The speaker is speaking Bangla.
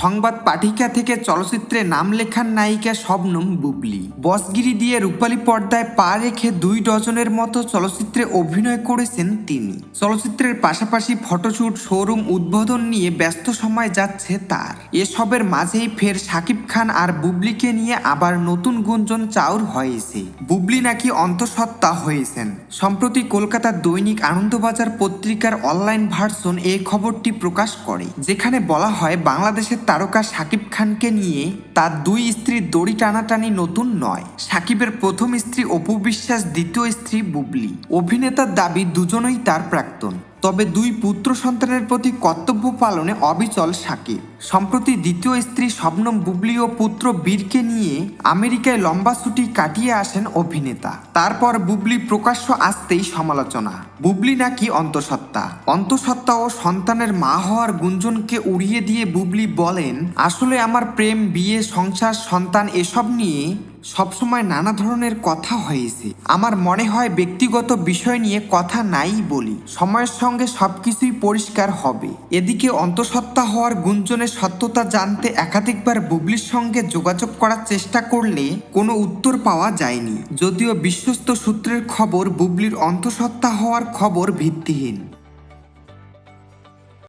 সংবাদ পাঠিকা থেকে চলচ্চিত্রে নাম লেখার নায়িকা শবনম বুবলি। বসগিরি দিয়ে রূপালী পর্দায় পা রেখে দুই ডজনের মতো চলচ্চিত্রে অভিনয় করেছেন তিনি। চলচ্চিত্রের পাশাপাশি ফটোশুট, শোরুম উদ্বোধন নিয়ে ব্যস্ত সময় যাচ্ছে তার। এসবের মাঝেই ফের শাকিব খান আর বুবলিকে নিয়ে আবার নতুন গুঞ্জন চাউর হয়েছে। বুবলি নাকি অন্তঃসত্ত্বা হয়েছেন। সম্প্রতি কলকাতার দৈনিক আনন্দবাজার পত্রিকার অনলাইন ভার্সন এই খবরটি প্রকাশ করে, যেখানে বলা হয় বাংলাদেশের তারকা সাকিব খানকে নিয়ে তার দুই স্ত্রীর দড়ি টানাটানি নতুন নয়। সাকিবের প্রথম স্ত্রী অপু বিশ্বাস, দ্বিতীয় স্ত্রী বুবলি। অভিনেতার দাবি, দুজনই তার প্রাক্তন। তবে দুই পুত্র সন্তানের প্রতি কর্তব্য পালনে অবিচল সাকিব। সম্প্রতি দ্বিতীয় স্ত্রী শবনম বুবলি ও পুত্র বীরকে নিয়ে আমেরিকায় লম্বা ছুটি কাটিয়ে আসেন অভিনেতা। তারপর বুবলি প্রকাশ্য আসতেই সমালোচনা। বুবলি নাকি অন্তঃসত্ত্বা। অন্তঃসত্ত্বা ও সন্তানের মা হওয়ার গুঞ্জনকে উড়িয়ে দিয়ে বুবলি বলেন, আসলে আমার প্রেম, বিয়ে, সংসার, সন্তান, এসব নিয়ে সবসময় নানা ধরনের কথা হয়েছে। আমার মনে হয় ব্যক্তিগত বিষয় নিয়ে কথা নাই বলি। সময়ের সঙ্গে সবকিছুই পরিষ্কার হবে। এদিকে অন্তঃসত্ত্বা হওয়ার গুঞ্জনের সত্যতা জানতে একাধিকবার বুবলির সঙ্গে যোগাযোগ করার চেষ্টা করলে কোনো উত্তর পাওয়া যায়নি। যদিও বিশ্বস্ত সূত্রের খবর, বুবলির অন্তঃসত্ত্বা হওয়ার খবর ভিত্তিহীন।